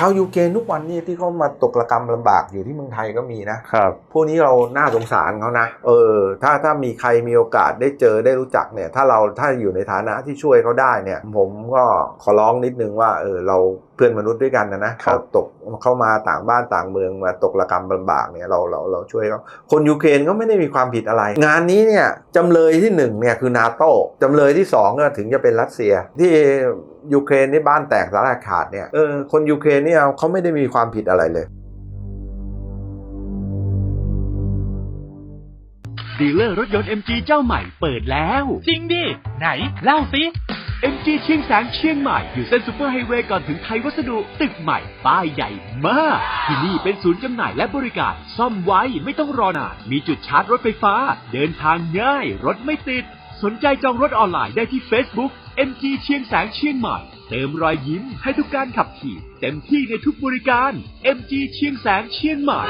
ชาวยูเครนทุกวันนี้ที่เขามาตกระกรรมลำบากอยู่ที่เมืองไทยก็มีนะครับ พวกนี้เราน่าสงสารเขานะ เออ ถ้าถ้ามีใครมีโอกาสได้เจอได้รู้จักเนี่ย ถ้าเราถ้าอยู่ในฐานะที่ช่วยเขาได้เนี่ย ผมก็ขอร้องนิดนึงว่า เออ เราเพื่อนมนุษย์ด้วยกันนะนะเขาตกเข้ามาต่างบ้านต่างเมืองมาตกระกรรมลำบากเนี่ยเราเราเราช่วยเขาคนยูเครนก็ไม่ได้มีความผิดอะไร งานนี้เนี่ยจำเลยที่หนึ่งเนี่ยคือนาโต้จำเลยที่สองก็ถึงจะเป็นรัสเซียที่ ยูเครนนี่บ้านแตกสาราขาดเนี่ยเออคนยูเครนเนี่ยเขาไม่ได้มีความผิดอะไรเลยดีลเลอร์รถยนต์ MG เจ้าใหม่เปิดแล้ว จริงดิ ไหน เล่าสิ MG เชียงแสงเชียงใหม่ อยู่เส้นซูเปอร์ไฮเวย์ก่อนถึงไทยวัสดุ ตึกใหม่ ป้ายใหญ่มาก ที่นี่เป็นศูนย์จำหน่ายและบริการ ซ่อมไว้ไม่ต้องรอนาน มีจุดชาร์จรถไฟฟ้า เดินทางง่าย รถไม่ติด สนใจจองรถออนไลน์ได้ที่ Facebook MG เชียงแสงเชียงใหม่ เติมรอยยิ้มให้ทุกการขับขี่ เต็มที่ในทุกบริการ MG เชียงแสงเชียงใหม่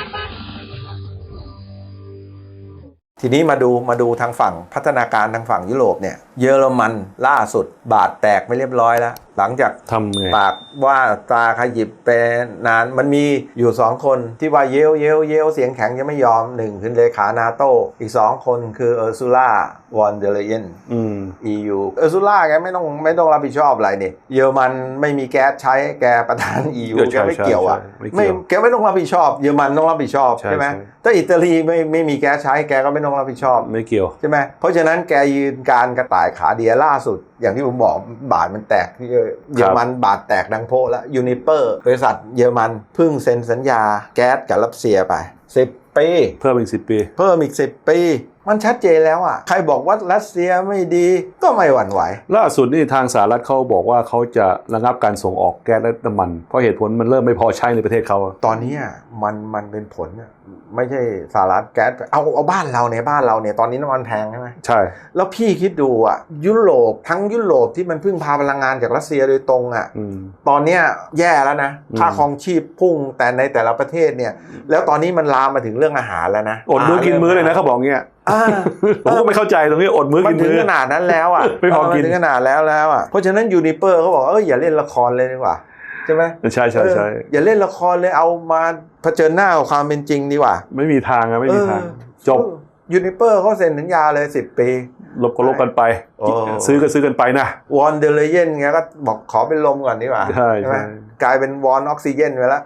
ทีนี้มาดูมาดูทางฝั่งพัฒนาการทางฝั่งยุโรปเนี่ย เยอรมันล่าสุดบาทแตกไม่เรียบร้อยแล้ว หลังจากทำไงปากว่าตาขยิบเป็นนานมันมีอยู่สองคนที่ว่าเยลเยลเยลเสียงแข็งยังไม่ยอมหนึ่งคือเลขานาโตอีกสองคนคือเออร์ซูล่าวอนเดเลเยนอืม EU เออร์ซูล่าแกไม่ต้องไม่ต้องรับผิดชอบอะไรนี่เยอรมันไม่มีแก๊สใช้แกประธาน EU เออใช่แกไม่เกี่ยวอะใช่ใช่ไม่ไม่เกี่ยวแกไม่ต้องรับผิดชอบ เยอรมันต้องรับผิดชอบใช่ใช่ไหมใช่ถ้าอิตาลีไม่ไม่มีแก๊สใช้แกก็ไม่ต้องรับผิดชอบไม่เกี่ยวใช่ไหมเพราะฉะนั้นแกยืนการกระต่ายขาเดียล่าสุด อย่างที่ผมบอกบาทมันแตกที่เยอรมันบาทแตกดังโพแล้วยูนิเปอร์บริษัทเยอรมันเพิ่งเซ็นสัญญาแก๊สกับรัสเซียไป 10 ปี เพิ่มอีกสิบปี เพิ่มอีก 10 ปี มันชัดเจนแล้วอะ ใครบอกว่ารัสเซียไม่ดีก็ไม่หวั่นไหว ล่าสุดนี่ทางสหรัฐเขาบอกว่าเขาจะระงับการส่งออกแก๊สและน้ำมัน เพราะเหตุผลมันเริ่มไม่พอใช้ในประเทศเขา ตอนนี้อะมันมันเป็นผลอะไม่ใช่สหรัฐแก๊สเอาเอาบ้านเราเนี่ยบ้านเราเนี่ยตอนนี้น้ำมันแพงใช่ไหมใช่ แล้วพี่คิดดูอะยุโรปทั้งยุโรปที่มันพึ่งพาพลังงานจากรัสเซียโดยตรงอะอืมตอนเนี้ยแย่แล้วนะอืมค่าครองชีพพุ่งแต่ในแต่ละประเทศเนี่ย แล้วตอนนี้มันลามมาถึงเรื่องอาหารแล้วนะอดมื้อกินมื้อเลยนะเขาบอกเงี้ยอ่า ผมก็ไม่เข้าใจตรงนี้อดมื้อมักินนถึงมื้อขนาดนั้นแล้วอะไม่พอกินเมันถึงขนาดแล้วแล้วอะเพราะฉะนั้นยูนิเปอร์เขาบอกเอออย่าเล่นละครเลยดีกว่าใช่ไหมใช่ใช่ใช่เอออย่าเล่นละครเลยเอามาเผชิญหน้ากับความเป็นจริงดีกว่าไม่มีทางอะไม่มีทาง จบยูนิเปอร์เขาเซ็นสัญญาเลย10ปี ลบก็ลบกันไป โอ้ ซื้อก็ซื้อกันไปนะ วอนเดลเยนไงก็บอกขอเป็นลมก่อนดีกว่าใช่ไหมใช่ กลายเป็นวอนออกซิเจนไปแล้ว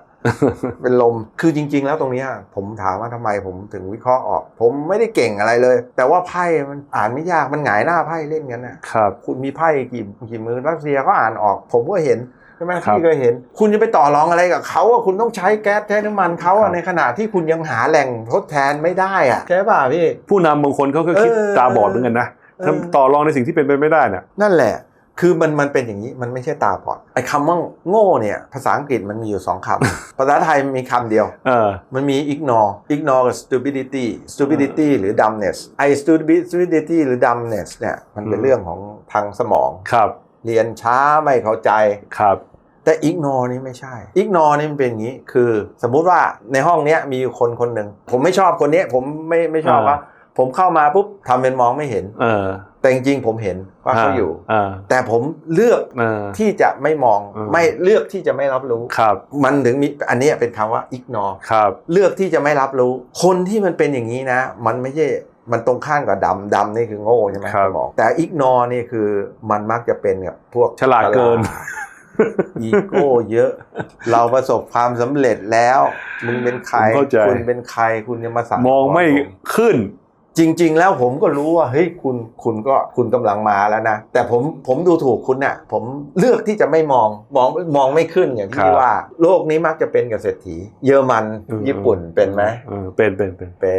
เป็นลม คือจริง ๆ แล้วตรงเนี้ยผมถามว่าทำไมผมถึงวิเคราะห์ออก ผมไม่ได้เก่งอะไรเลย แต่ว่าไพ่มันอ่านไม่ยาก มันหงายหน้าไพ่เล่นกันนะครับ คุณมีไพ่กี่กี่มือรัสเซียก็อ่านออก ผมก็เห็นใช่ไหมครับพี่ก็เห็น คุณจะไปต่อรองอะไรกับเขาอะคุณต้องใช้แก๊สใช้น้ำมันเขาครัอะบในขณะที่คุณยังหาแหล่งทดแทนไม่ได้อะใช่ป่ะพี่ ผู้นำบางคนเขาก็คิดเออตาบอดเหมือนกันนะเออถ้าต่อรองในสิ่งที่เป็นไปไม่ได้น่ะนั่นแหละ คือมันมันเป็นอย่างนี้มันไม่ใช่ตาบอดไอ้คำว่าโง่เนี่ย ภาษาอังกฤษมันมีอยู่สองคำ ภาษาไทยมันมีคำเดียวเออมันมี ignore ignore กับ stupidity stupidity หรือ dumbness ไอ้ stupi- stupidity หรือ dumbness เนี่ยมันเป็นอืมเรื่องของทางสมองครับ เรียนช้าไม่เข้าใจครับ แต่ ignore นี่ไม่ใช่ ignore นี่มันเป็นอย่างนี้ คือสมมุติว่าในห้องเนี้ยมีอยู่คนคนหนึ่งผมไม่ชอบคนเนี้ยผมไม่ไม่ชอบอ่าว่า ผมเข้ามาปุ๊บทำเป็นมองไม่เห็น เออ แต่จริงๆผมเห็นว่าเขาอยู่อ่าแต่ผมเลือกเออ ที่จะไม่มองอืม ไม่เลือกที่จะไม่รับรู้ ครับ มันถึงมีอันเนี้ยเป็นคำว่า ignore ครับ เลือกที่จะไม่รับรู้ คนที่มันเป็นอย่างนี้นะ มันไม่ใช่มันตรงข้ามกับดำดำนี่คือโง่ใช่ไหมครับสมองแต่ ignore นี่คือมันมักจะเป็นกับพวกฉลาดเกิน อีโก้เยอะ เราประสบความสำเร็จแล้ว มึงเป็นใครผมเข้าใจ คุณเป็นใครคุณจะมาสั่งมองไม่ผขึ้น จริง ๆ แล้วผมก็รู้ว่าเฮ้ยคุณคุณก็คุณกำลังมาแล้วนะ แต่ผมผมดูถูกคุณน่ะผมเลือกที่จะไม่มองมองมองไม่ขึ้นอย่างครัที่บว่า โลกนี้มักจะเป็นกับเศรษฐี เยอรมันอืมญี่ปุ่นเป็นไหมเออเป็นเป็นเป็นเป็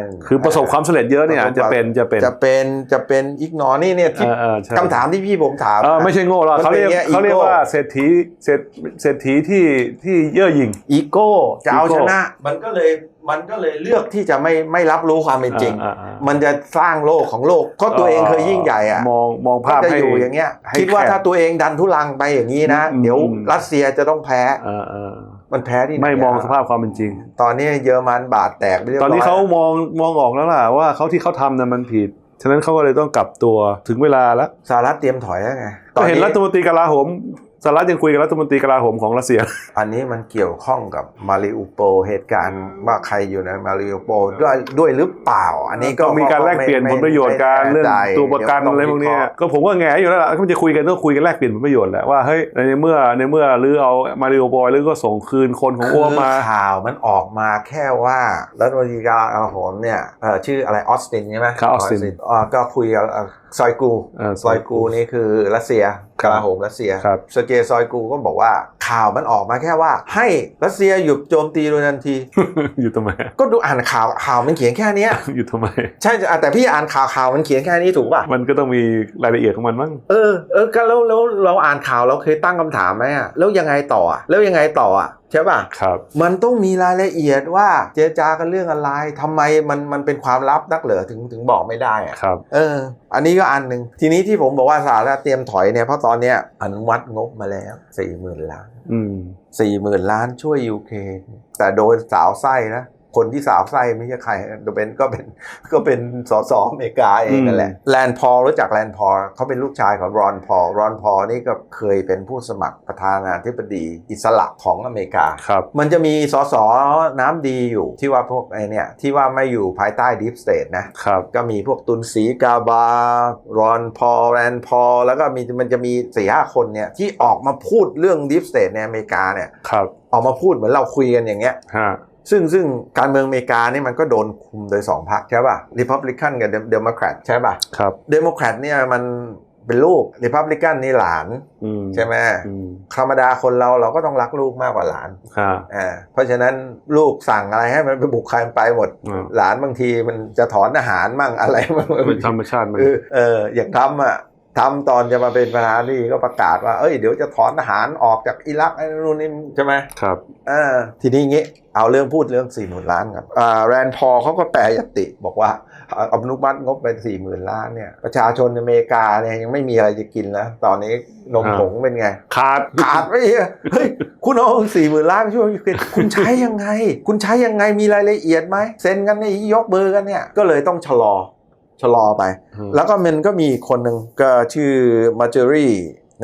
นคือประสบความสำเร็จเยอะเนี่ยประสบจะเป็นจะเป็นจะเป็นจะเป็นอีกนอนี่เนี่ยที่เออเออใช่คำถามที่พี่ผมถามเออไม่ใช่โง่หรอกมันเขาเรียกเป็นอย่างเงี้ยเขาเรียก ego ว่าเศรษฐีเศรษเศรษฐีที่ที่เย่อหยิ่งอีโก้จะเอาอีโก้ชนะ มันก็เลย มันก็เลยเลือกที่จะไม่ไม่รับรู้ความเป็นจริงอ่าอ่าอ่ามันจะสร้างโลกของโลกก็ตัวเองเคยยิ่งใหญ่อะมองมองก็ภาพจะให้อยู่อย่างเงี้ยให้คิดว่าแคบถ้าตัวเองดันทุลังไปอย่างนี้นะอืมเดี๋ยวอืมรัสเซียจะต้องแพ้เออเออมันแพ้ที่หนไม่มองะสภาพความเป็นจริง ตอนนี้เยอรมันบาดแตกไปเรียบตร้ออนยนี้เขามองมองออกแล้วล่ะว่าเขาที่เขาทำน่ะมันผิดฉะนั้นเขาก็เลยต้องกลับตัวถึงเวลาแล้วสหรัฐเตรียมถอยแล้วไงก็เห็นรัฐมนตรีกลาโหม สหรัฐยังคุยกับรัฐมนตรีกลาโหมของรัสเซีย อันนี้มันเกี่ยวข้องกับมาริอุโปลเหตุการณ์ว่าใครอยู่ในมาริอุโปลด้วยด้วยหรือเปล่า อันนี้ก็ก็มีการแลกเปลี่ยนผลประโยชน์กันเรื่องตัวประกันอะไรพวกเนี้ยก็ผมก็แง่อยู่แล้วล่ะเขาจะคุยกันต้องคุยกันแลกเปลี่ยนผลประโยชน์แหละว่าเฮ้ยในเมื่อในเมื่อหรือเอามาริโอบอยหรือก็ส่งคืนคนของคือ้วอมาข่าวมันออกมาแค่ว่ารัฐมนตรีกลาโหมเนี่ยเอ่อชื่ออะไรออสตินใช่ไหมครับออสตินอ่าก็คุยกับเอ่อซอยกูเออซอยกูนี่คือรัสเซีย กลาโหมรัสเซียครับเซอร์เกย์ซอยกูก็บอกว่าข่าวมันออกมาแค่ว่า ให้รัสเซียหยุดโจมตีโดยทันที อยู่ทำไม ก็ดูอ่านข่าวข่าวมันเขียนแค่เนี้ยอยู่ทำไม ใช่อะแต่พี่อ่านข่าวข่าวมันเขียนแค่นี้ถูกป่ะมันก็ต้องมีรายละเอียดของมันมั้งเออเออก็แล้วแล้วเราอ่านข่าวเราเคยตั้งคำถามไหมอะแล้วยังไงต่ออะแล้วยังไงต่ออะ ใช่ป่ะครับ มันต้องมีรายละเอียดว่าเจรจากันเรื่องอะไรทำไมมันมันเป็นความลับนักเหรอถึงถึงบอกไม่ได้อะครับ เออ อันนี้ก็อันหนึ่งทีนี้ที่ผมบอกว่าสหรัฐเตรียมถอยเนี่ยเพราะตอนเนี้ยอนุมัติงบมาแล้วสี่หมื่นล้านอืมสี่หมื่นล้านช่วยยูเครนแต่โดยสาวไส้นะ คนที่สาวไส้ไม่ใช่ใครเป็นก็เป็นก็เป็นสสอเมริกาเองนั่นแหละแลนพอลรู้จักแลนพอลเขาเป็นลูกชายของรอนพอลรอนพอลนี่ก็เคยเป็นผู้สมัครประธานาธิบดีอิสระของอเมริกาครับมันจะมีสสน้ำดีอยู่ที่ว่าพวกไอเนี่ยที่ว่าไม่อยู่ภายใต้ดิฟสเตทนะครับก็มีพวกตุนสีกาบารอนพอลแรนพอลแล้วก็มีมันจะมีสี่ห้าคนเนี่ยที่ออกมาพูดเรื่องดิฟสเตทในอเมริกาเนี่ยครับออกมาพูดเหมือนเราคุยกันอย่างเงี้ยฮะ ซึ่งซึ่งการเมืองอเมริกานี่มันก็โดนคุมโดยสองพรรคใช่ป่ะริพับลิกันกับเดโมแครตใช่ป่ะครับเดโมแครตเนี่ยมันเป็นลูกริพับลิกันนี่หลานอืมใช่ไหมอืมธรรมดาคนเราเราก็ต้องรักลูกมากกว่าหลานฮะอ่าเพราะฉะนั้นลูกสั่งอะไรให้มันไปบุกใครมันไปหมดอืมหลานบางทีมันจะถอนอาหารมั่งอะไรมั่งเป็นธรรมชาติมันเออเอออย่างทำอะ ทำตอนจะมาเป็นประธานาธิบดีก็ประกาศว่าเอ้ยเดี๋ยวจะถอนทหารออกจากอิรักไอ้นู่นนี่ใช่ไหมครับเออทีนี้งี้เอาเรื่องพูดเรื่อง4ี่หมื่นล้านครับอ่าแรนพอเขาก็แปลยติบอกว่าเอาอนุมัติงบเป็นสี่หมื่นล้านเนี่ย ประชาชนอเมริกาเนี่ยยังไม่มีอะไรจะกินแล้ว ตอนนี้นมอ่าผงเป็นไง ขาดขาดไปเหี้ยเฮ้ยคุณเอาสี่หมื่นล้านช่วยยูเครนคุณใช้ยังไง คุณใช้ยังไงมีรายละเอียดไหมเซ็นกันนี่ยกเบอร์กันเนี่ยก็เลยต้องชะลอ ชะลอไปอืมแล้วก็มันก็มีอีกคนหนึ่งก็ชื่อมาเจอรี่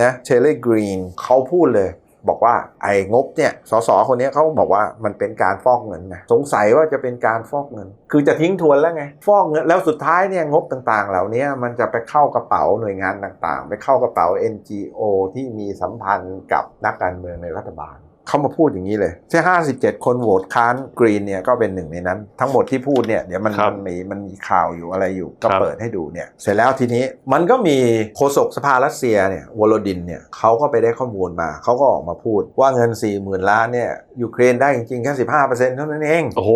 นะเชลลี่กรีนเขาพูดเลย บอกว่าไอ้งบเนี่ยสสคนเนี้ยเขาบอกว่ามันเป็นการฟอกเงินนะสงสัยว่าจะเป็นการฟอกเงิน คือจะทิ้งทวนแล้วไงฟอกเงินแล้วสุดท้ายเนี่ยงบต่างๆ เหล่านี้มันจะไปเข้ากระเป๋าหน่วยงานต่างๆ ไปเข้ากระเป๋า NGO ที่มีสัมพันธ์กับนักการเมืองในรัฐบาล เขามาพูดอย่างนี้เลยแค่57คนโหวตค้านกรีนเนี่ยก็เป็นหนึ่งในนั้น ทั้งหมดที่พูดเนี่ยเดี๋ยวมันครับมันมีมันมีข่าวอยู่อะไรอยู่ก็ครับเปิดให้ดูเนี่ยเสร็จแล้วทีนี้มันก็มีโฆษกสภารัสเซียเนี่ยวโลดินเนี่ยเขาก็ไปได้ข้อมูลมาเขาก็ออกมาพูดว่าเงิน 4 0,000 ล้านเนี่ยยูเครนได้จริงๆแค่15%เท่านั้นเองโอ้โห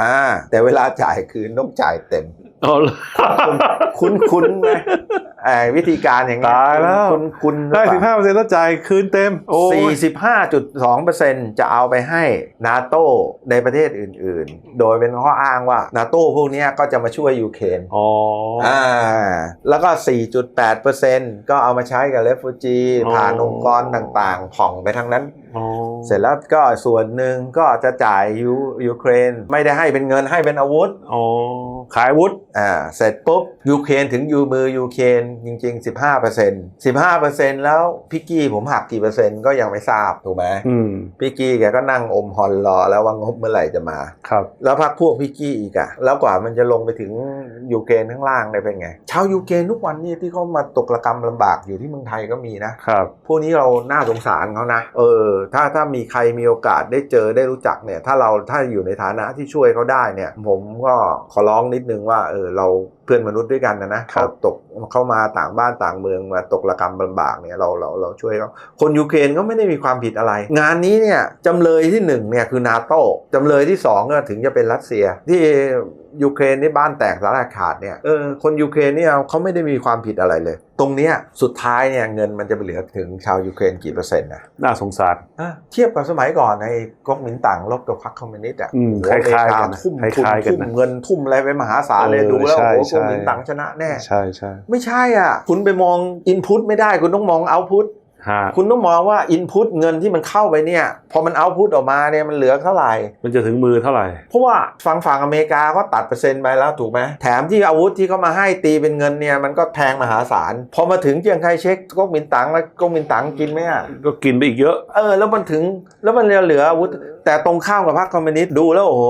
อ่าแต่เวลาจ่ายคืนต้องจ่ายเต็ม เอาละคุ้นคุ้นๆไหมไอ้ วิธีการอย่างเงี้ยตายแล้วคุ้นคุ้นๆหรือได้เปสิบล่าห้าเปอร์เซ็นต์แล้วจ่ายคืนเต็มโอ้ย45.2%จะเอาไปให้นาโตในประเทศอื่น ๆ โดยเป็นข้ออ้างว่านาโตพวกเนี้ยก็จะมาช่วยยูเครนอ๋ออ่าแล้วก็4.8%ก็เอามาใช้กับเลฟูจีอ๋อผ่านองค์กรต่างๆ ผ่องไปทั้งนั้นอ๋อ เสร็จแล้วก็ส่วนหนึ่งก็จะจ่ายยูยูเครน ไม่ได้ให้เป็นเงินให้เป็นอาวุธอ๋อขายอาวุธอ่าเสร็จปุ๊บยูเครนถึงยูมือยูเครนจริง ๆ 15% 15%แล้วพี่กี้ผมหักกี่เปอร์เซ็นต์ก็ยังไม่ทราบถูกไหมอืมพี่กี้แกก็นั่งอมฮอนรอแล้วว่างบเมื่อไหร่จะมาครับแล้วพักพวกพี่กี้อีกอะแล้วกว่ามันจะลงไปถึงยูเครนข้างล่างได้เป็นไงชาวยูเครนทุกวันนี้ที่เขามาตกระกรรมลำบากอยู่ที่เมืองไทยก็มีนะครับพวกนี้เราน่าสงสารเขานะเออถ้าถ้ามีใครมีโอกาสได้เจอได้รู้จักเนี่ย ถ้าเราถ้าอยู่ในฐานะที่ช่วยเขาได้เนี่ย ผมก็ขอร้องนิดนึงว่าเออเราเพื่อนมนุษย์ด้วยกันนะนะครัเขาบตกเข้ามาต่างบ้านต่างเมืองมาตกระกรรมลำบากเนี่ยเราเราเราช่วยเขาคนยูเครนก็ไม่ได้มีความผิดอะไร งานนี้เนี่ยจำเลยที่หนึ่งเนี่ยคือนาโต้จำเลยที่สองก็ถึงจะเป็นรัสเซียที่ ยูเครนนี่บ้านแตกสาราขาดเนี่ยเออคนยูเครนเนี่ยเขาไม่ได้มีความผิดอะไรเลย ตรงเนี้ยสุดท้ายเนี่ยเงินมันจะไปเหลือถึงชาวยูเครนกี่เปอร์เซ็นต์นะน่าสงสารอะเทียบกับสมัยก่อนในก๊กมินตั๋งลบกับพรรคคอมมิวนิสต์อะอืมโอ้โหคล้ายๆกันนะอเมริทุ่มคทุนล้ายๆกันทุ่มนะเงินทุ่มอะไรไปมหาศาลเลยเออดูแล้วใช่โอ้โหใช่ก๊กมินตั๋งชนะแน่ใช่ใช่ไม่ใช่อะคุณไปมองอินพุตไม่ได้คุณต้องมองเอาพุตฮะ คุณต้องมองว่าอินพุตเงินที่มันเข้าไปเนี่ย พอมันเอาพุตออกมาเนี่ยมันเหลือเท่าไหร่ มันจะถึงมือเท่าไหร่ เพราะว่าฝั่งฝั่งอเมริกาก็ตัดเปอร์เซ็นต์ไปแล้วถูกไหมแถมที่อาวุธที่เขามาให้ตีเป็นเงินเนี่ยมันก็แพงมหาศาล พอมาถึงเจียงไคเช็คก๊กมินตั๋งแล้วก๊กมินตั๋งกินไหมอะก็กินไปอีกเยอะ เออ แล้วมันถึงแล้วมันเหลืออาวุธ แต่ตรงข้ามกับพรรคคอมมิวนิสต์ดูแล้วโอ้โห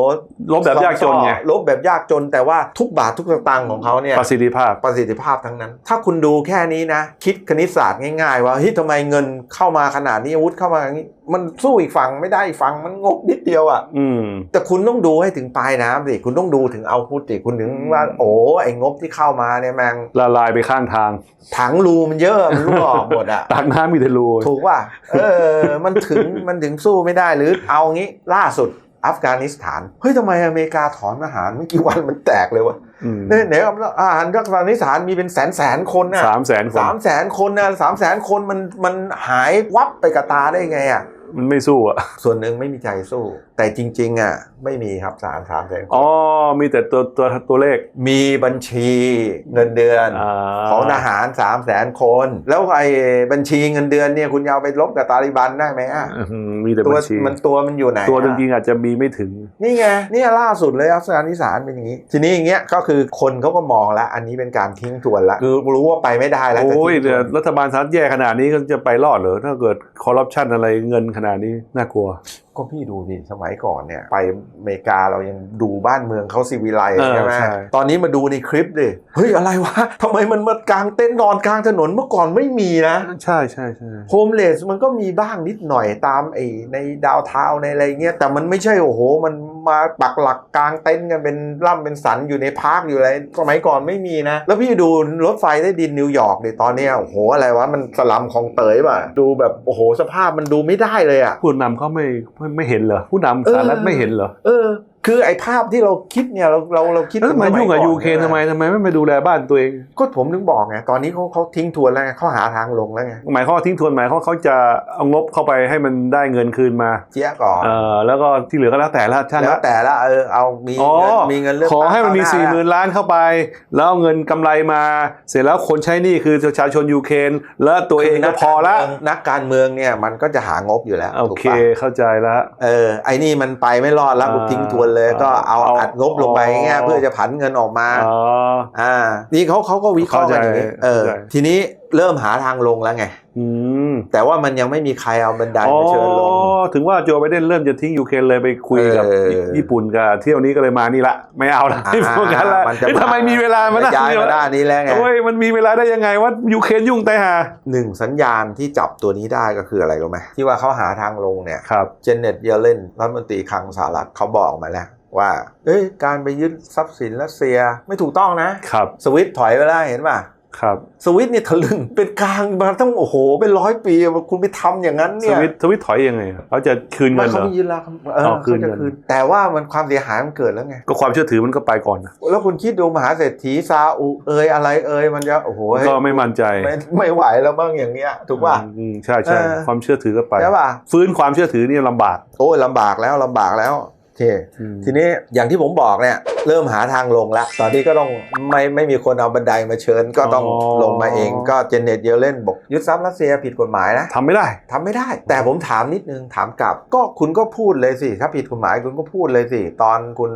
ลบแบบยากจนไงลบแบบยากจน แต่ว่าทุกบาททุกสตางค์ของเขาเนี่ยประสิทธิภาพประสิทธิภาพทั้งนั้น ถ้าคุณดูแค่นี้นะ คิดคณิตศาสตร์ง่ายๆ ว่าเฮ้ยทำไมเงินเข้ามาขนาดนี้อาวุธเข้ามาอย่างนี้ มันสู้อีกฝั่งไม่ได้อีกฝั่งมันงกนิดเดียวอะ อืม แต่คุณต้องดูให้ถึงปลายน้ำสิคุณต้องดูถึงเอาพุทสิคุณถึงว่า โอ้ไอ้งบที่เข้ามาเนี่ยแมงละลายไปข้างทาง ถังรูมันเยอะมันรั่วออกหมดอะตักน้ำมีแต่รูถูกป่ะเออ มันถึงมันถึงสู้ไม่ได้หรือเอางี้ล่าสุดอัฟกานิสถาน เฮ้ยทำไมอเมริกาถอนทหารไม่กี่วันมันแตกเลยวะอืมเนี่ยไหนอาหารอัฟกานิสถานมีเป็นแสนแสนคนน่ะสามแสนคนสามแสนคนนะสามแสนคนมันมันหายวับไปกับตาได้ไงอะ มันไม่สู้อะ ส่วนหนึ่งไม่มีใจสู้แต่จริง ๆอะไม่มีครับสามสามแสนคนอ๋อ มีแต่ตัวตัวตัวเลข มีบัญชีเงินเดือนอ่าของทหาร3 0 0แสนคน แล้วไอ้บัญชีเงินเดือนเนี่ยคุณจะเอาไปลบกับตาลิบันได้ไหมอะอื้อหือมีแต่ตัวบัญชีมันตัวมันอยู่ไหน ตัวจอะริงๆอาจจะมีไม่ถึง นี่ไงเนี่ยล่าสุดเลยอัฟกานิสถานเป็นอย่างนี้ ทีนี้อย่างเงี้ยก็คือคนเขาก็มองแล้ว อันนี้เป็นการทิ้งทวนแล้วคือรู้ว่าไปไม่ได้แล้วแต่โอ้ยทิ้งทเดี๋ยววนรัฐบาลสหรัฐแย่ขนาดนี้ก็จะไปรอดเหรอถ้าเกิดคอร์รัปชันอะไรเงินขนาดนี้น่ากลัวก็พี่ดูดิสมัยก่อนเนี่ย ไปอเมริกาเรายังดูบ้านเมืองเขาซีวิไลซ์เออใช่ไหมใช่ตอนนี้มาดูในคลิปดิเฮ้ยอะไรวะทำไมมันมากางเต็นท์นอนกลางถนนเมื่อก่อนไม่มีนะ ใช่ใช่ใช่โฮมเลสมันก็มีบ้างนิดหน่อยตามไอ้ในดาวเทาวน์ในอะไรเงี้ยแต่มันไม่ใช่โอ้โห มันมาปักหลักกลางเต็นท์กันเป็นร่ำเป็นสันอยู่ในพาร์คอยู่อะไรสมัยก่อนไม่มีนะ แล้วพี่ดูรถไฟได้ดินนิวยอร์กดิตอนเนี้ยโอ้โหอะไรวะมันสลัมของเตยป่ะดูแบบโอ้โหสภาพมันดูไม่ได้เลยอะผู้นำเขาไม่ไม่ไม่เห็นเหรอผู้นำสหรัฐไม่เห็นเหรอเออ คือไอ้ภาพที่เราคิดเนี่ยเราเราเราคิดแล้วทำไมสยุ่งกับก่ยูเครนทำไมทำไมไม่มาดูแลบ้านตัวเอง ก็ผมถึงบอกไงตอนนี้เขาเขาทิ้งทวนแล้วไงเขาหาทางลงแล้วไงหมายความว่าทิ้งทวนหมายความว่าเขาจะเอางบเข้าไปให้มันได้เงินคืนมาเจี๊ยก่อนเออแล้วก็ที่เหลือก็แล้วแต่ละช่างแล้วละแต่ละเออเอามีอ๋อเงินมีเงินเลือกขอให้มันมีตั้งสี่ข้างหน้ามื่นล้านเข้าไป แล้วเอาเงินกำไรมา เสร็จแล้วคนใช้หนี่คือประชาชนยูเครนแล้วตัวเองก็พอละนักการเมืองเนี่ยมันก็จะหางบอยู่แล้วโอถูกเคปะเข้าใจแล้วเออไอ้นี่มันไปไม่รอดแล้วอ่ากูทิ้งทวนเลยก็เอาเอาอัดงบลงไปอ๋อเงี้ยเพื่อจะผันเงินออกมาอ๋ออ่านี่เขาเขาก็วิเคราะห์กันอย่างนี้เข้าใจเออเข้าใจทีนี้ เริ่มหาทางลงแล้วไงอืมแต่ว่ามันยังไม่มีใครเอาบันไดอ๋อมาเชิญลงถึงว่าโจไบเดนเริ่มจะทิ้งยูเครนเลยไปคุยกับเออญี่ปุ่นกับเที่ยวนี้ก็เลยมานี่ละไม่เอาละอ่าไม่พูดกันละมันจะเอ๊ะทำไมมีเวลามานั่งย้ายคุมาด้านนี้แล้วไงโอ้ยมันมีเวลาได้ยังไงว่ายูเครนยุ่งแต่หาหนึ่งสัญญาณที่จับตัวนี้ได้ก็คืออะไรรู้ไหมที่ว่าเขาหาทางลงเนี่ยครับเจเน็ตเยเลนรัฐมนตรีคลังสหรัฐเขาบอกมาแล้วว่าเอ้ยการไปยึดทรัพย์สินรัสเซียไม่ถูกต้องนะครับ สวิตถอยไปแล้วเห็นป่ะ ครับสวิตเนี่ยทะลึ่งเป็นกลางมาตั้งโอ้โห เป็นร้อยปีคุณไปทำอย่างนั้นสเนี่ยวิตสวิตถอยยังไงเขาจะคืนเงิมันนเหเขารอไม่ยึดแล้วเอออ๋อคืเขานจะเงินคืนแต่ว่ามันความเสียหายมันเกิดแล้วไงก็ความเชื่อถือมันก็ไปก่อนนะแล้วคุณคิดดูมหาเศรษฐีซาอุเอยอะไรเอยมันจะโอ้โหก็ไม่มั่นใจไม่ไม่ไหวแล้วบ้างอย่างเนี้ยถูกป่ะอืมใช่ใช่เออความเชื่อถือก็ไปใช่ป่ะฟื้นความเชื่อถือนี่ลำบาก โอ้ยลำบากแล้วลำบากแล้วโอเคอืมทีนี้อย่างที่ผมบอกเนี่ยเริ่มหาทางลงแล้วตอนนี้ก็ต้องไม่ไม่มีคนเอาบันไดมาเชิญ ก็ต้องลงมาเองก็เจเน็ตเยเลนบอกยึดทรัพย์รัสเซียผิดกฎหมายนะทำไม่ได้ทำไม่ได้ แต่ผมถามนิดนึงถามกลับ ก็คุณก็พูดเลยสิ ถ้าผิดกฎหมายคุณก็พูดเลยสิ ตอนคุณ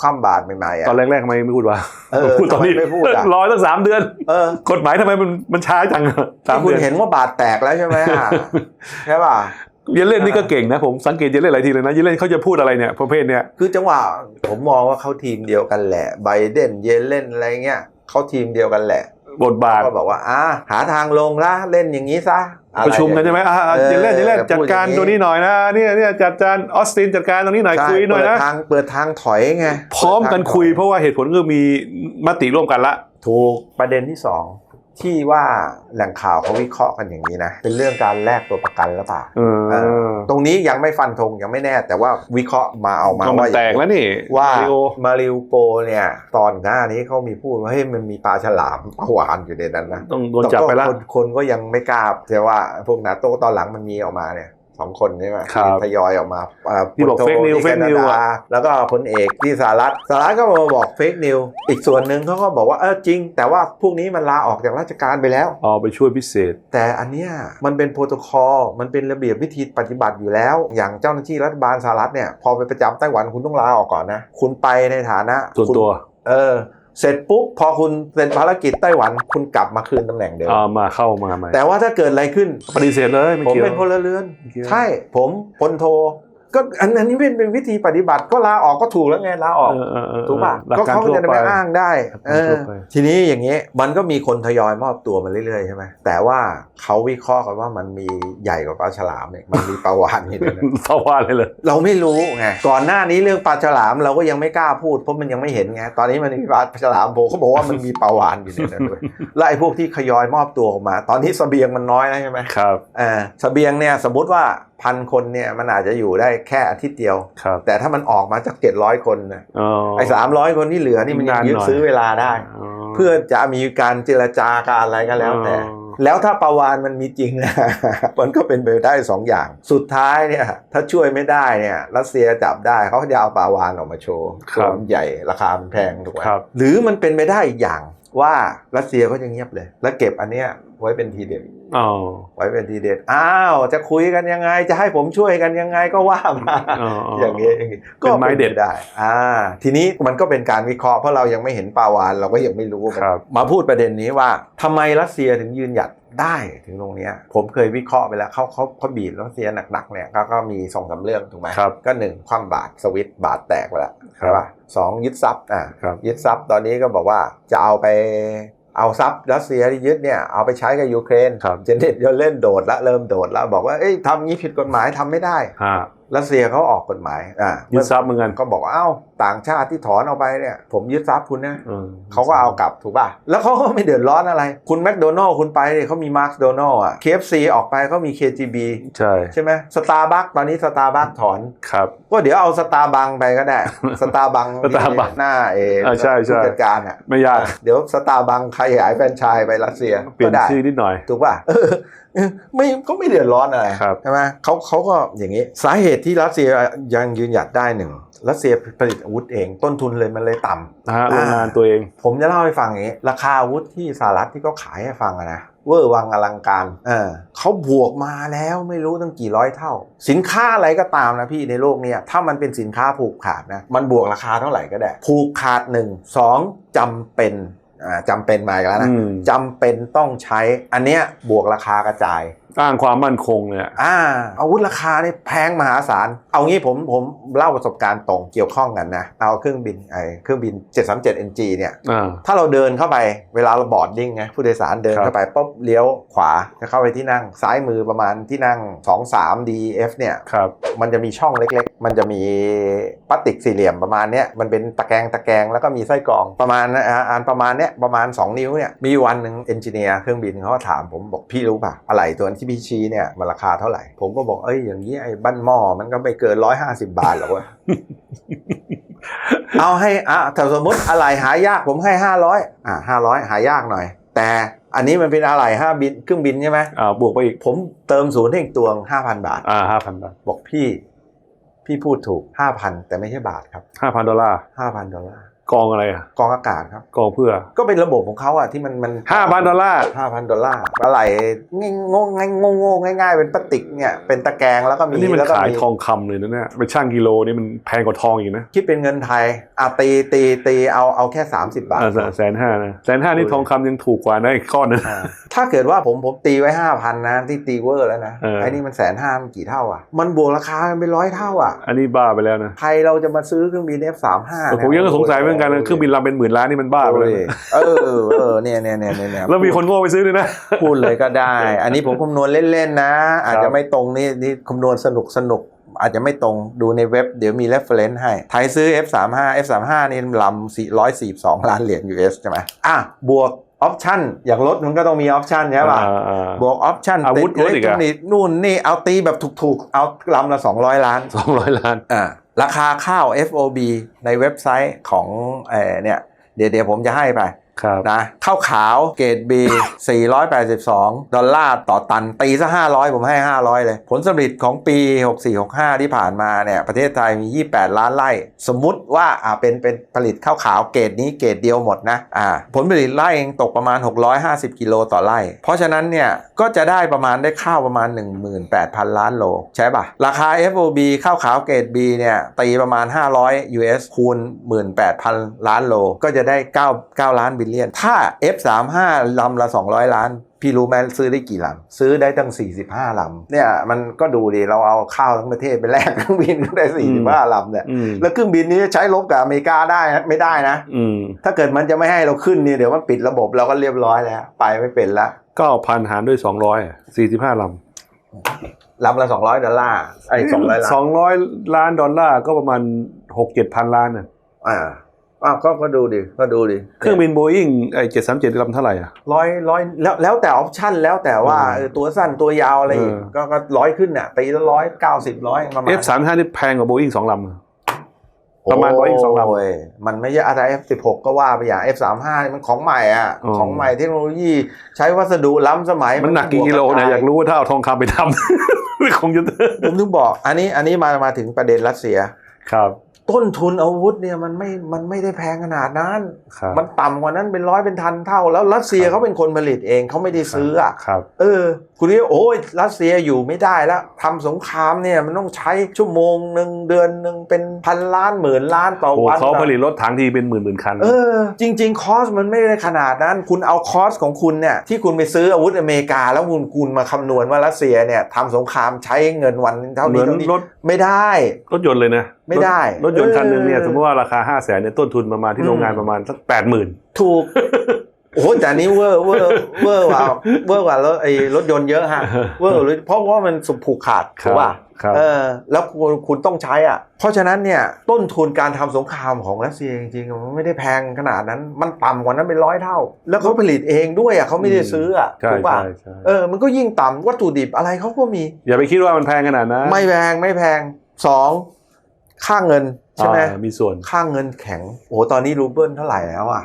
คว่ำบาตรใหม่ๆอะตอนแรกๆทำไมไม่พูดวะเออพูดตอนนี้ทำไมไม่พูดอะรอตั้งสามเดือนเออกฎหมายทำไมมันมันช้าจังสามที่คุณเดือนเห็นว่าบาดแตกแล้วใช่ไหมอะใช่ป่ะ เยเลนนี่ก็เก่งนะผมสังเกตเยเลนหลายทีเลยนะเยเลนเขาจะพูดอะไรเนี่ยประเภทเนี้ยคือจังหวะผมมองว่าเขาทีมเดียวกันแหละไบเดนเยเลนอะไรเงี้ยเขาทีมเดียวกันแหละบทบาทก็บอกว่าอ่าหาทางลงละเล่นอย่างนี้ซะอไประชุมกันใช่ไหมอ่าอ่าเออเยเลนเยเลนพูจัดดการอย่างนี้ตัวนี้หน่อยนะเนี่ยเนี่ยจัดการออสตินจัดการตรงนี้หน่อยใช่คุยหน่อยนะเปิดทางเปิดทางถอยไงพร้อมกันคุยเปิดทางถเพราะว่าเหตุผลก็มีมติร่วมกันละถูกประเด็นที่สอง ที่ว่าแหล่งข่าวเขาวิเคราะห์กันอย่างนี้นะ เป็นเรื่องการแลกตัวประกันหรือเปล่าเออเอตรงนี้ยังไม่ฟันธงยังไม่แน่ แต่ว่าวิเคราะห์มาเอามาก็มันว่าแตกแล้วนี่ว่ามาริโอมาริวโปเนี่ย ตอนหน้านี้เขามีพูดว่าเฮ้ยมันมีปลาฉลามปลาวานอยู่ในนั้นนะต้องโดนจับไปแล้วคนคนก็ยังไม่กล้าแต่ว่าพวกนาโต้ตอนหลังมันมีออกมาเนี่ย สองคนใช่ไหมครับที่ทยอยออกมาอ่าที่บอกพลโท fake news ที่แค fake นา news ดาอะแล้วก็พลเอกที่สหรัฐสหรัฐก็มาบอกเฟกนิวอีกส่วนหนึ่งเขาก็บอกว่าเออจริง แต่ว่าพวกนี้มันลาออกจากราชการไปแล้วเอาไปช่วยพิเศษ แต่อันเนี้ยมันเป็นโปรโตคอลมันเป็นระเบียบวิธีปฏิบัติอยู่แล้ว อย่างเจ้าหน้าที่รัฐบาลสหรัฐเนี่ยพอไปประจำไต้หวันคุณต้องลาออกก่อนนะ คุณไปในฐานะส่วนคุณตัวเออ เสร็จปุ๊บพอคุณเสร็จภารกิจไต้หวันคุณกลับมาคืนตำแหน่งเดิมเอามาเข้ามาใหม่แต่ว่าถ้าเกิดอะไรขึ้นปฏิเสธเลยไม่ผมเกี่ยวเป็นพลเรือนไม่เกี่ยวใช่ผมพลโท ก็อันอันนี้เป็นเป็นวิธีปฏิบัติก็ลาออกก็ถูกแล้วไงลาออกเออเออเออถูกป่ะหลัก็การเขาทั่วจะไปไปอ้างได้หลักเอการอทั่วไปทีนี้อย่างนี้มันก็มีคนทยอยมอบตัวมาเรื่อยๆใช่ไหมแต่ว่าเขาวิเคราะห์กันว่ามันมีใหญ่กว่าปลาฉลามเนี่ยมันมีปลาวานอยู่ด้วยนะเพราะว่าอะไรเลยเราไม่รู้ไงก่อนหน้านี้เรื่องปลาฉลามเราก็ยังไม่กล้าพูดเพราะมันยังไม่เห็นไงตอนนี้มันมีปลาฉลามโผล่เขาบอกว่ามันมีปลาวานอยู่ในนั้นด้วยแล้วไอ้พวกที่ขยอยมอบตัวออกมา ตอนนี้เสบียงมันน้อยแล้วใช่ไหมครับเออเสบียงเนี่ยสมมุติว่า พันคนเนี่ยมันอาจจะอยู่ได้แค่อาทิตย์เดียวครับแต่ถ้ามันออกมาจากเจ็ดร้อยคนนะอ๋อไอ้สามร้อยคนที่เหลือนี่มันยังนานยืดหน่อยซื้อเวลาได้ เพื่อจะมีการเจรจาการอะไรก็แล้วแต่อ๋อแล้วถ้าประวานมันมีจริงนะมันก็เป็นไปได้สองอย่าง สุดท้ายเนี่ยถ้าช่วยไม่ได้เนี่ยรัสเซียจับได้เขาจะเอาปลาวานออกมาโชว์ครับวามใหญ่ราคามันแพงถูกไหมครับหรือมันเป็นไปได้อีกอย่างว่ารัสเซียเขาจะเงียบเลย แล้วเก็บอันเนี้ยไว้เป็นทีเด็ดอ๋อ ไว้เป็นทีเด็ดอ้าวจะคุยกันยังไง จะให้ผมช่วยกันยังไงก็ว่ามาอ๋ออ๋อออย่างนี้อย่างนี้เป็นไม้เด็ดปได้ อ่า ทีนี้มันก็เป็นการวิเคราะห์เพราะเรายังไม่เห็นปลาวานเราก็ยังไม่รู้ครับมาพูดประเด็นนี้ว่าทำไมรัสเซียถึงยืนหยัดได้ถึงตรงเนี้ยผมเคยวิเคราะห์ไปแล้วเขาเขาเขาบีบรัสเซียหนักๆเนี่ยก็ก็มีสองสามเรื่องถูกไหมครับก็หนึ่งคว่ำบาตรสวิตช์บาทแตกไปแล้วครับใช่ป่ะสองยึดทรัพย์อ่าครับยึดทรัพย์ตอนนี้ก็บอกว่าจะเอาไป เอาทรัพย์รัสเซียที่ยึดเนี่ยเอาไปใช้กับยูเครนครับเจเน็ตยเล่นโดดละเริ่มโดดละบอกว่าเอ้ยทำงี้ผิดกฎหมายทำไม่ได้ห้า รัสเซียเขาออกกฎหมายอ่ายึดทรัพย์เหมือนกันก็บอกว่าเอ้าต่างชาติที่ถอนเอาไปเนี่ย ผมยึดทรัพย์คุณนะออเขาก็เอากลับถูกป่ะ แล้วเขาก็ไม่เดือดร้อนอะไร คุณแมคโดนัลล์คุณไปเนี่ยเขามีมาร์คโดนัลล์อะ KFC ออกไปเขามี KGB ใช่ใช่ไหมสตาร์บัคตอนนี้สตาร์บัคถอนครับก็เดี๋ยวเอาสตาร์บังไปก็ได้สตาร์บัง Starbucks หน้าเออ่าใช่ใช่ผู้จัดการอะไม่ยากเดี๋ยวสตาร์บังขยายแฟรนไชส์ไปรัสเซียเปลี่ยก็นได้ชื่อนิดหน่อยถูกป่ะเออเออ ไม่ก็ไม่เดือดร้อนอะไรครับใช่ไหมเขาเขาก็อย่างนี้ สาเหตุที่รัสเซียยังยืนหยัดได้หนึ่งรัสเซียผลิตอาวุธเอง ต้นทุนเลยมันเลยต่ำนะฮะอ่าโรงงานตัวเอง ผมจะเล่าให้ฟังอย่างนี้ ราคาอาวุธที่สหรัฐที่เขาขายให้ฟังอะนะเวอร์วังอลังการเออเขาบวกมาแล้วไม่รู้ตั้งกี่ร้อยเท่า สินค้าอะไรก็ตามนะพี่ในโลกเนี้ยถ้ามันเป็นสินค้าผูกขาดนะมันบวกราคาเท่าไหร่ก็ได้ ผูกขาดหนึ่งสองจำเป็นอ่า จำเป็นมาอีกแล้วนะอืมจำเป็นต้องใช้ อันเนี้ยบวกราคากระจายอ้างความมั่นคงเนี่ยอ่าอาวุธราคาเนี่ยแพงมหาศาล เอางี้ผมผมเล่าประสบการณ์ตรงเกี่ยวข้องกันนะ เอาเครื่องบินไอเครื่องบิน 737 NG เนี่ยอ่าถ้าเราเดินเข้าไปเวลาเราบอร์ดดิ้งไงผู้โดยสารเดินครับเข้าไปปุ๊บเลี้ยวขวาจะเข้าไปที่นั่งซ้ายมือประมาณที่นั่ง 2 3 DF เนี่ยครับมันจะมีช่องเล็กๆ มันจะมีพลาสติกสี่เหลี่ยมประมาณเนี้ยมันเป็นตะแกรงตะแกรงแล้วก็มีไส้กรองประมาณอ่าอันประมาณเนี้ยประมาณ 2 นิ้วเนี่ยมีวันหนึ่งเอนจิเนียร์เครื่องบินเขาก็ถามผมบอกพี่รู้ป่ะอะไรตัวที่พี่ชี้เนี่ยมันราคาเท่าไหร่ ผมก็บอกเอ้ยอย่างนี้ไอ้บ้านหม้อมันก็ไม่เกิน150บาทหรอกเวะเอาให้อะแต่สมมติอะไรหายากผมให้500อะ500หายากหน่อย แต่อันนี้มันเป็นอะไรห้าบินเครื่องบินใช่ไหมอ่าบวกไปอีกผมเติมศูนย์ให้อีกตวง5,000บาทอ่าห้าพันบาทบอกพี่ พี่พูดถูก5,000แต่ไม่ใช่บาทครับห้าพันดอลลาร์5,000ดอลลาร์ กองอะไรอะกองอากาศครับ กองเพื่อ ก็เป็นระบบของเขาอะที่มันมันห้าพันดอลลาร์5,000ดอลลาร์อะไรง่ายงงง่ายงงงง่ายๆเป็นพลาสติกเนี่ยเป็นตะแกรงแล้วก็มีอันนี้มันแล้วก็ขายมีทองคำเลยนะเนี่ยไปช่างกิโลนี่มันแพงกว่าทองอีกนะคิดเป็นเงินไทยอะตีตีตีเอาเอาแค่ 30 บาทอ่าแสนห้านะแสนห้านี่ทองคำยังถูกกว่านะอีกก้อนนึงอ่าถ้าเกิดว่าผมผมตีไว้5,000นะที่ตีเวอร์แล้วนะเออไอ้นี่มันแสนห้ามันกี่เท่าอะมันบวกราคามันเป็นร้อยเท่าอะอันนี้บ้าไปแล้วนะใครเราจะมาซื้อเครื่องบิน F35 แต่ผมยังสงสัยเหมือนกันนะเครื่องบินลำเป็นหมื่นล้านนี่มันบ้าไปโอ้แล้วยนะเออเออเนี่ยเนี่ยเนี่ยเนี่ยแล้วมีคนโง่ไปซื้อด้วยนะพูดเลยก็ได้ อันนี้ผมคำนวณเล่นๆนะ อาจจะไม่ตรงนี่นี่คำนวณสนุกสนุกอาจจะไม่ตรงดูในเว็บเดี๋ยวมี reference ให้ ไทยซื้อ F35 F35 นี่ลำ442ล้านเหรียญ US ใช่ไหมอะ บวกออปชั่นอย่างรถมันก็ต้องมีออปชั่นใช่ป่ะอ่าอ่าบวกออปชั่นอาวุธติดรถอีกอะเล็นินู่นนี่เอาตีแบบถูกๆ เอาลำละ200ล้านสองร้อยล้านอ่า ราคาข้าว FOB ในเว็บไซต์ของเอเนี่ยเดี๋ยวผมจะให้ไป นะข้าวขาวเกรด B 482 ดอลลาร์ต่อตัน ตีซะ 500 ผมให้ 500 เลย ผลสำลิดของปี 64-65 ที่ผ่านมาเนี่ย ประเทศไทยมี 28 ล้านไร่ สมมุติว่าอ่าเป็นเป็นผลิตข้าวขาวเกรดนี้เกรดเดียวหมดนะอ่าผลผลิตไร่เองตกประมาณ 650 กิโลต่อไร่ เพราะฉะนั้นเนี่ย ก็จะได้ประมาณได้ข้าวประมาณ 18,000 ล้านโล ใช่ป่ะราคา FOB ข้าวขาวเกรด B เนี่ย ตีประมาณ 500 US คูณ 18,000 ล้านโล ก็จะได้ 9 9 ล้านบิลเลียน ถ้า F35 ลำละ 200 ล้าน พี่รู้ไหมซื้อได้กี่ลำ ซื้อได้ตั้ง 45 ลำ เนี่ยมันก็ดูดิ เราเอาข้าวทั้งประเทศไปแลกเครื่องบินก็ได้ 45 ลำเนี่ยอืมแล้วเครื่องบินนี้ใช้ลบกับอเมริกาได้นะไม่ได้นะอืมถ้าเกิดมันจะไม่ให้เราขึ้นเนี่ยเดี๋ยวมันปิดระบบเราก็เรียบร้อยแล้ว ไปไม่เป็นละก็พันหารด้วยสองร้อยสี่สิบห้าลำลำละ200ดอลลาร์ไอ้200ล้านสองร้อยล้านดอลลาร์ก็ประมาณหกเจ็ดพันล้านน่ะอ่า อ่าก็ก็ดูดิก็ดูดิเครื่องบินโบอิงไอ้เจ็ดสามเจ็ดลำเท่าไหร่อะร้อยร้อยแล้วแล้วแต่ออปชั่นแล้วแต่ว่าอืมเออตัวสั้นตัวยาวอะไรอีกเออก็ก็ร้อยขึ้นอะตีละร้อยเก้าสิบร้อยประมาณ F สามห้านี่แพงกว่าโบอิงสองลำอะประมาณ100อีกสองลำโยมันไม่ใช่อะไร F16 ก็ว่าไปอย่าง F35 นี่มันของใหม่อะอ๋อของใหม่เทคโนโลยีใช้วัสดุล้ำสมัย มันหนักกี่กิโลเนี่ยอยากรู้ว่าถ้าเอาทองคำไปทำคงจะผมถึงบอก อันนี้อันนี้มามาถึงประเด็นรัสเซียครับ ต้นทุนอาวุธเนี่ยมันไม่มันไม่ได้แพงขนาดนั้นครับมันต่ำกว่านั้นเป็นร้อยเป็นพันเท่า แล้วรัสเซียครับเขาเป็นคนผลิตเองเขาไม่ได้ซื้ออะครับเออ คุณนี่โอ้ยรัสเซียอยู่ไม่ได้แล้วทำสงครามเนี่ยมันต้องใช้ชั่วโมงหนึ่งเดือนหนึ่งเป็นพันล้านหมื่นล้านต่อโอ้วันเขาผลิตรถถังทีเป็นหมื่นหมื่นคันเออจริง ๆ คอสมันไม่ได้ขนาดนั้น คุณเอาคอสของคุณเนี่ยที่คุณไปซื้ออาวุธอเมริกา แล้วคุณคุณมาคำนวณว่ารัสเซียเนี่ยทำสงครามใช้เงินวันเท่าเหมืนี้อนเท่านี้รถไม่ได้รถยนต์เลยนะ ไม่ได้รถรถยนต์คันหนึงเนี่ยเออสมมติว่าราคาห้าแสนเนี่ยต้นทุนประมาณที่อืมโรงงานประมาณสักแปดหมื่นถูกโอ้โหแต่อันนี้เวอร์เวอร์เวอร์กว่าเวอร์กว่ารถไอ้รถยนต์เยอะฮะเวอร์เลยเพราะว่ามันสุผูกขาดถูกป่ะครับเออแล้วคุณคุณต้องใช้อะ เพราะฉะนั้นเนี่ยต้นทุนการทำสงครามของรัสเซียจริงๆมันไม่ได้แพงขนาดนั้น มันต่ำกว่านั้นเป็นร้อยเท่า แล้วเขาผลิตเองด้วยอะเขาไม่ได้ซื้ออะใช่ถูกป่ะใช่ใช่เออมันก็ยิ่งต่ำวัตถุดิบอะไรเขาก็มี อย่าไปคิดว่ามันแพงขนาดนั้นไม่แพงไม่แพงสอง ค่าเงินใช่ไหมอ่ามีส่วนค่าเงินแข็งโอ้โหตอนนี้รูเบิลเท่าไหร่แล้วอะ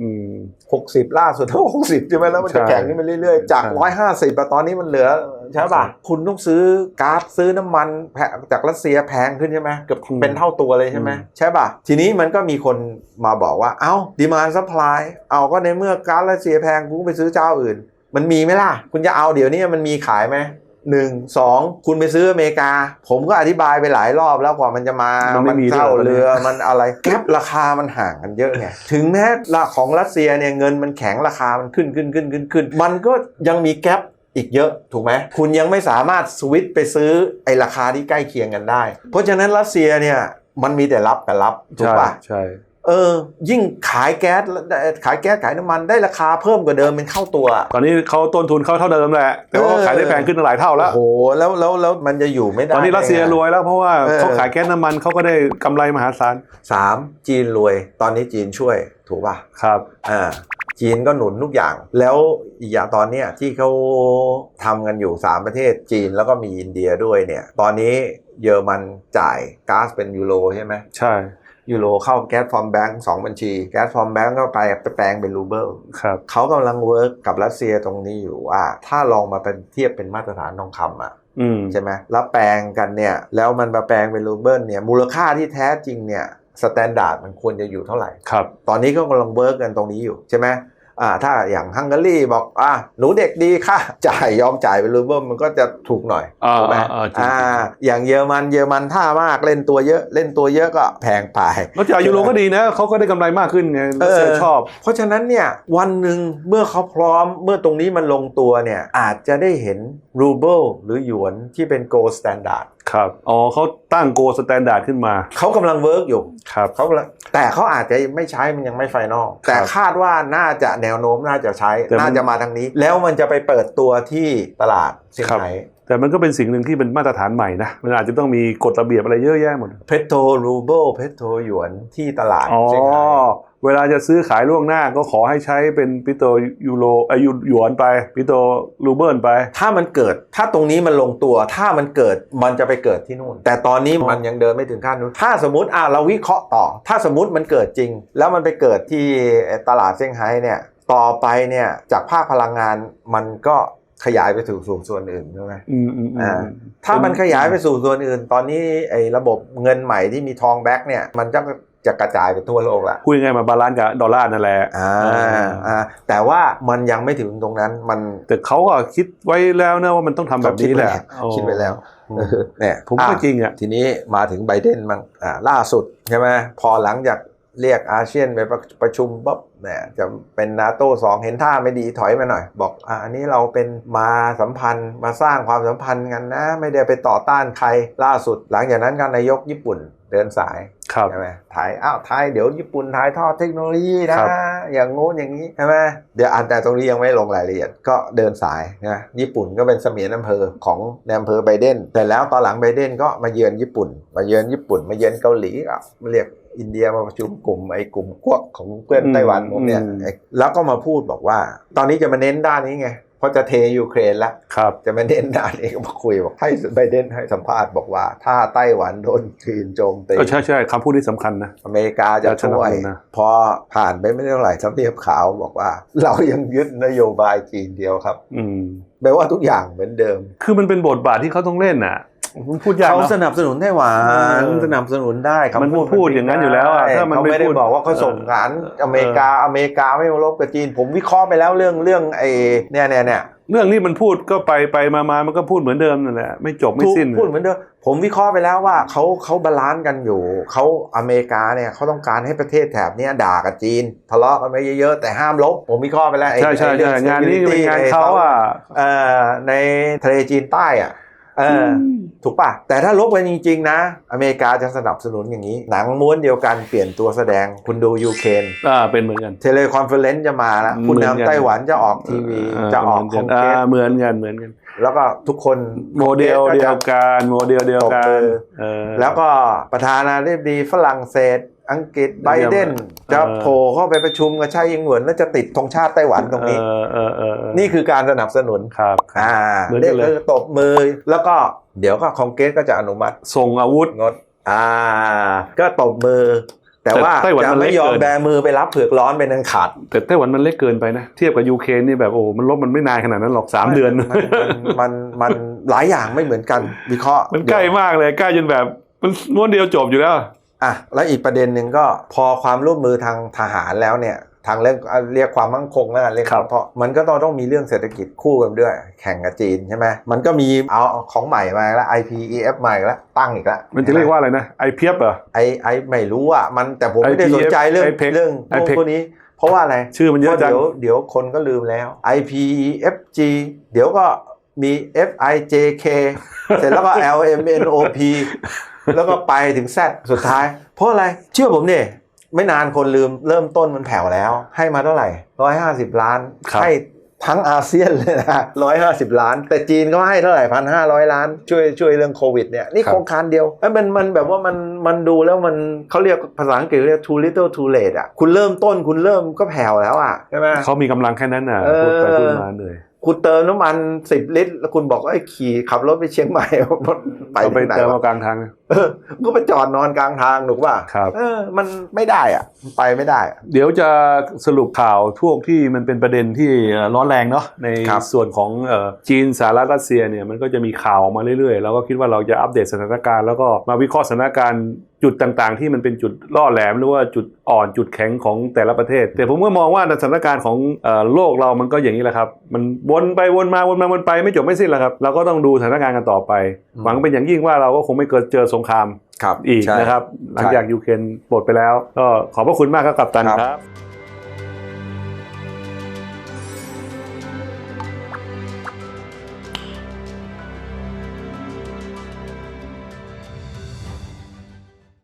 อืมหกสิบล่าสุดเท่าหกสิบใช่ไหมแล้วมันจะใช่แข็งขึ้นไปเรื่อยๆ จากใช่ร้อยห้าสิบตอนนี้มันเหลือใช่ป่ะคุณต้องซื้อก๊าซซื้อน้ำมันแพงจากรัสเซียแพงขึ้นใช่ไหมเกือบเป็นเท่าตัวเลยใช่ไหมใช่ป่ะ ทีนี้มันก็มีคนมาบอกว่า เอ้าดีมานซัพพลายเอาก็ในเมื่อก๊าซรัสเซียแพงกูก็ไปซื้อเจ้าอื่น มันมีไหมล่ะ คุณจะเอาเดี๋ยวนี้มันมีขายไหม หนึ่งสองคุณไปซื้ออเมริกา ผมก็อธิบายไปหลายรอบแล้วกว่ามันจะมา มันไม่มีเท่าด้วยเหรอเรือมันอะไรแก๊ปราคามันห่างกันเยอะไงถึงแม้ราของรัสเซียเนี่ยเงินมันแข็งราคามันขึ้นขึ้นขึ้นขึ้นขึ้นมันก็ยังมีแก๊ปอีกเยอะถูกไหมคุณยังไม่สามารถสวิตช์ไปซื้อไอ้ราคาที่ใกล้เคียงกันได้ เพราะฉะนั้นรัสเซียเนี่ยมันมีแต่รับกับรับถูกใช่ป่ะใช่ เออ ยิ่งขายแก๊สขายแก๊สขายน้ำมันได้ราคาเพิ่มกว่าเดิมเป็นเท่าตัว ตอนนี้เขาต้นทุนเขาเท่าเดิมแหละแต่ว่าเขาขายได้แพงขึ้นตั้งหลายเท่าแล้วโอ้โหแล้วแล้วแล้วมันจะอยู่ไม่ได้ตอนนี้รัสเซียได้ไงรวยแล้วเพราะว่าเออเขาขายแก๊สน้ำมันเขาก็ได้กำไรมหาศาลสามจีนรวย ตอนนี้จีนช่วยถูกป่ะครับอ่าจีนก็หนุนทุกอย่าง แล้วอีกอย่างตอนเนี้ยที่เขาทำกันอยู่ 3 ประเทศจีนแล้วก็มีอินเดียด้วยเนี่ย ตอนนี้เยอรมันจ่ายก๊าซเป็นยูโรใช่ไหมใช่ ยูโรเข้าแก๊สฟอร์มแบงก์สองบัญชี แก๊สฟอร์มแบงก์ก็ไปไปแปลงเป็นรูเบิลครับเขากำลังเวิร์กกับรัสเซียตรงนี้อยู่ว่า ถ้าลองมาเป็นเทียบเป็นมาตรฐานทองคำอะอืมใช่ไหมแล้วแปลงกันเนี่ยแล้วมันมาแปลงเป็นรูเบิลเนี่ยมูลค่าที่แท้จริงเนี่ยสแตนดาร์ดมันควรจะอยู่เท่าไหร่ครับตอนนี้ก็กำลังเวิร์กกันตรงนี้อยู่ใช่ไหม อ่าถ้าอย่างฮังการีบอกอ่าหนูเด็กดีค่ะ จ่ายยอมจ่ายเป็นรูเบิลมันก็จะถูกหน่อยอ่าถูกไหมอ่าอ่าจริงอ่าอย่างเยอรมันเยอรมันท่ามากเล่นตัวเยอะเล่นตัวเยอะก็แพงไปแล้วจ่ายยูโรก็ดีนะเขาก็ได้กำไรมากขึ้นไงรัสเซียเออชอบ เพราะฉะนั้นเนี่ยวันหนึ่งเมื่อเขาพร้อมเมื่อตรงนี้มันลงตัวเนี่ยอาจจะได้เห็นรูเบิลหรือหยวนที่เป็นโกลสแตนดาร์ด ครับอ๋อเขาตั้งโกสแตนดาร์ดขึ้นมา เขากำลังเวิร์กอยู่ครับเขากำลังแต่เขาอาจจะไม่ใช้มันยังไม่ไฟนอลแต่คาดว่าน่าจะแนวโน้มน่าจะใช้ แต่มัน น่าจะมาทางนี้ แล้วมันจะไปเปิดตัวที่ตลาดเซี่ยงไฮ้ แต่แต่มันก็เป็นสิ่งหนึ่งที่เป็นมาตรฐานใหม่นะ มันอาจจะต้องมีกฎระเบียบอะไรเยอะแยะหมดเพโตรรูเบิลเพโตรหยวนที่ตลาดอ๋อเซี่ยงไฮ้เวลาจะซื้อขายล่วงหน้าก็ขอให้ใช้เป็นปิโตยูโรเอยหยวนไปปิโตรูเบิลไป ถ้ามันเกิดถ้าตรงนี้มันลงตัวถ้ามันเกิดมันจะไปเกิดที่นู่น แต่ตอนนี้มันยังเดินไม่ถึงขั้นนู้นถ้าสมมติอะเราวิเคราะห์ต่อ ถ้าสมมติมันเกิดจริง แล้วมันไปเกิดที่ตลาดเซี่ยงไฮ้เนี่ยต่อไปเนี่ยจากภาคพลังงานมันก็ ขยายไปสู่สู่ส่วนอื่นใช่ไหมอืมอืมอือ่ามถ้ามันขยายไปสู่ส่วนอื่น ตอนนี้ไอ้ระบบเงินใหม่ที่มีทองแบ็กเนี่ย มันจะจะกระจายไปทั่วโลกละพูดง่ายๆมาบาลานซ์กับดอลลาร์นั่นแหละอ่าอ่าแต่ว่ามันยังไม่ถึงตรงนั้นมันแต่เขาก็คิดไว้แล้วนะว่ามันต้องทำแบบนี้แหละคิดไปแล้วอืมเออเนี่ยผมก็จริงอะทีนี้มาถึงไบเดนมันอ่าล่าสุดใช่ไหมพอหลังจากเรียกอาเซียนไปประประชุมปุ๊บ เนี่ยจะเป็นนาโต้สองเห็นท่าไม่ดีถอยมาหน่อย บอกอ่าอันนี้เราเป็นมาสัมพันธ์มาสร้างความสัมพันธ์กันนะ ไม่ได้ไปต่อต้านใครล่าสุด หลังจากนั้นการนายกญี่ปุ่น เดินสายครับใช่ไหมถ่ายอ้าวถ่ายเดี๋ยวญี่ปุ่นถ่ายทอดเทคโนโลยีนะครับอย่างงู้นอย่างนี้ใช่ไหมเดี๋ยวอ่านแต่ตรงนี้ยังไม่ลงรายละเอียดก็เดินสายนะญี่ปุ่นก็เป็นเสมียนอำเภอของในอำเภอไบเดนแต่แล้วตอนหลังไบเดนก็มาเยือนญี่ปุ่น มาเยือนญี่ปุ่น มาเยือนเกาหลีอะมาเรียกอินเดียมาประชุมกลุ่มไอ้กลุ่มพวกของเพื่อนอืมไต้หวันผมเนี่ยอืมไอ้แล้วก็มาพูดบอกว่า ตอนนี้จะมาเน้นด้านนี้ไง เพราะจะเทยูเครนละครับจะมาเน้นด้านนี้ก็มาคุยบอกให้ไบเดนให้สัมภาษณ์บอกว่า ถ้าไต้หวันโดนจีนโจมตีก็ใช่ใช่คำพูดนี้สำคัญนะ อเมริกาจะช่วยจะสนับสนุนนะพอผ่านไปไม่เท่าไหร่ทำเนียบขาวบอกว่า เรายังยึดนโยบายจีนเดียวครับ อืมแปลว่าทุกอย่างเหมือนเดิม คือมันเป็นบทบาทที่เขาต้องเล่นน่ะมัน พูดยากเขาเนาะสนับสนุนไต้หวันเออสนับสนุนได้คำมันพูดอย่างนั้นอยู่แล้วอะถ้ามันเขาไม่ไม่ได้พูดบอกว่าเขาส่งฐานอเมริกาอเมริกาไม่มาลบกับจีน ผมวิเคราะห์ไปแล้วเรื่องเรื่องไอ้เนี่ยเนี่ยเนี่ยเรื่องนี้มันพูดก็ไปไปมามามันก็พูดเหมือนเดิมนั่นแหละไม่จบไม่สิ้นพูดเหมือนเดิมผมวิเคราะห์ไปแล้วว่าเขาเขาบาลานซ์กันอยู่เขาอเมริกาเนี่ยเขาต้องการให้ประเทศแถบเนี้ยด่ากับจีนทะเลาะกันไปเยอะๆแต่ห้ามลบผมวิเคราะห์ไปแล้วไอ้ใช่ใช่ไอ้เรื่ใช่องงานนี้ stability เป็นงานเขาอะเอ่อในทะเลจีนใต้อะเอออ ถูกป่ะแต่ถ้าลบกันจริง ๆ นะ อเมริกาจะสนับสนุนอย่างนี้ หนังม้วนเดียวกันเปลี่ยนตัวแสดงคุณดูยูเครนอ่าเป็นเหมือนกันเทเลคอนเฟอเรนซ์จะมาแล้วคุณเหมือนกันนำไต้หวันจะออกทีวีจะออกคเป็อนนเหมือนกันเทอ่านต์เหมือนกันเหมือนกัน แล้วก็ทุกคนโมเดลเดียวกันโมเดลเดียวกัตบมืนอเออแล้วก็ประธานาธิบดีฝรั่งเศส อังกฤษไบเดนเออจะโผล่เข้าไปประชุมกับชายิงเหวินแล้วจะติดธงชาติไต้หวันตรงนี้เออเออเออเออนี่คือการสนับสนุนครับครับอ่าเหมือนกันเลยรีกตบมือแล้วก็เดี๋ยวก็คองเกรสก็จะอนุมัติ ส่งอาวุธงดอ่า ก็ตบมือ แต่ว่าแต่ไต้หวันจะมันเล็ไม่กยอมเกินแบมือไปรับเผือกร้อนเป็นอันขาดแต่ไต้หวันมันเล็กเกินไปนะเทียบกับยูเครนนี่แบบโอ้โหมันลบมันไม่นานขนาดนั้นหรอกสามเดือนมันมันมันมันหลายอย่างไม่เหมือนกันวิเคราะห์มันใกล้มากเลยใกล้จนแบบมันม้วนเดียวจบอยู่แล้ว อะแล้วอีกประเด็นหนึ่งก็พอความร่วมมือทางทหารแล้วเนี่ยทางเรื่องอะเรียกความมั่งคงแล้วกันเรียกครับเพราะมันก็ต้องต้องมีเรื่องเศรษฐกิจคู่กันด้วย แข่งกับจีนใช่ไหมมันก็มีเอาของใหม่มาแล้ว IPEF ใหม่แล้วตั้งอีกแล้วมันจะเรียกว่าอะไรนะไอเพียบเหรอไอไอไม่รู้อะมันแต่ผมไม่ได้ IPF สนใจเรื่อง IPEC เรื่อง IPEC พวกนี้ เพราะว่าอะไรชื่อมันเยอะจังพราเดี๋ยวเดี๋ยวคนก็ลืมแล้ว IPEFG เดี๋ยวก็มี FIJK เสร็จแล้วก็ LMNOP แล้วก็ไปถึง Z สุดท้าย เพราะอะไรเชื่อผมเนี่ยไม่นานคนลืมเริ่มต้นมันแผ่วแล้ว ให้มาเท่าไหร่150ล้านครับให้ทั้งอาเซียนเลยนะ150ล้าน แต่จีนก็ให้เท่าไหร่พันห้าร้อยล้าน ช่วยช่วยเรื่องโควิดเนี่ยนี่โครงการเดียวเอ้ยมันมันแบบว่ามันมันดูแล้วมันเขาเรียกภาษาอังกฤษเรียก too little too late อะคุณเริ่มต้นคุณเริ่มก็แผ่วแล้วอะใช่ไหมเขามีกำลังแค่นั้นน่ะเออพูดไปพูดมาเหนื่อย คุณเติมน้ำมัน10ลิตร แล้วคุณบอกว่าไอ้ยขี่ขับรถไปเชียงใหม่ไปเอาไปที่ไหนเติมวะเอากลางทางเออก็ไปจอดนอนกลางทางถูกป่ะครับเออมันไม่ได้อะมันไปไม่ได้อะเดี๋ยวจะสรุปข่าวทั่วที่มันเป็นประเด็นที่ร้อนแรงเนาะในครับส่วนของเอ่อจีนสหรัฐรัสเซียเนี่ยมันก็จะมีข่าวออกมาเรื่อยๆ แล้วก็คิดว่าเราจะอัปเดตสถานการณ์แล้วก็มาวิเคราะห์สถานการณ์ จุดต่างๆ ที่มันเป็นจุดล่อแหลมหรือว่าจุดอ่อนจุดแข็งของแต่ละประเทศ แต่ผมก็มองว่าในสถานการณ์ของโลกเรามันก็อย่างนี้แหละครับ มันวนไปวนมาวนมาวนไปไม่จบไม่สิ้นแล้วครับเราก็ต้องดูสถานการณ์กันต่อไป หวังเป็นอย่างยิ่งว่าเราก็คงไม่เกิดเจอสงครามครับอีกนะครับ หลังจากยูเครนปลดไปแล้ว ก็ขอบพระคุณมากครับกัปตันครับ